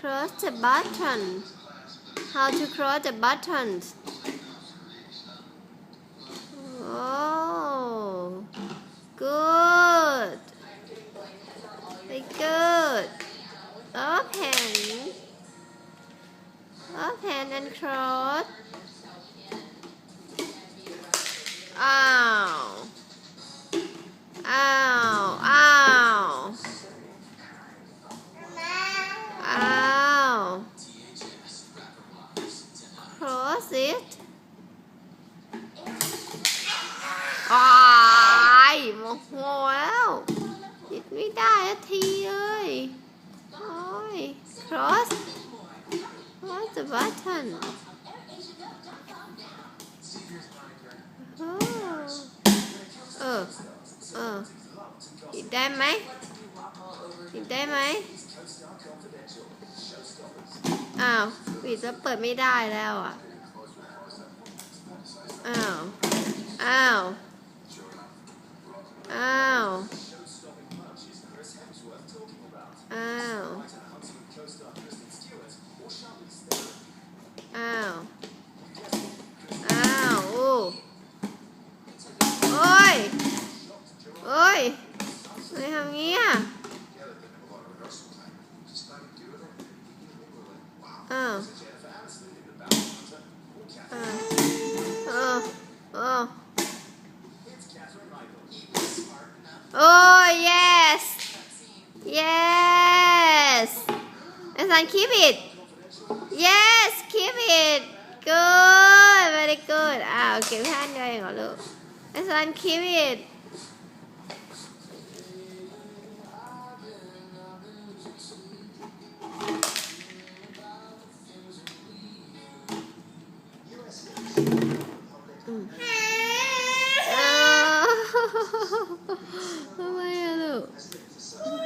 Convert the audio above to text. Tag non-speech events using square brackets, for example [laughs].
cross the button. How to cross the buttons? Oh good. Very good. Open open and cross. อ้ อ้ายโมโหแล้วติดไม่ได้ทีเลยโอ้ย cross cross the button โอ้เออ เออติดได้ไหมติดได้ไหมอ้าวปิดแล้วเปิดไม่ได้แล้วอะ อ้าว อ้าว อ้าว อ้าว โอ้โอ้ย โอ้ยไม่ทำงี้อะอ้าว อ้า Sun, keep it. Yes, keep it. Good, very good. Ah, okay, hai người ngỏ lửa. And so keep it. Mm. [laughs] Oh, [laughs] oh, my God.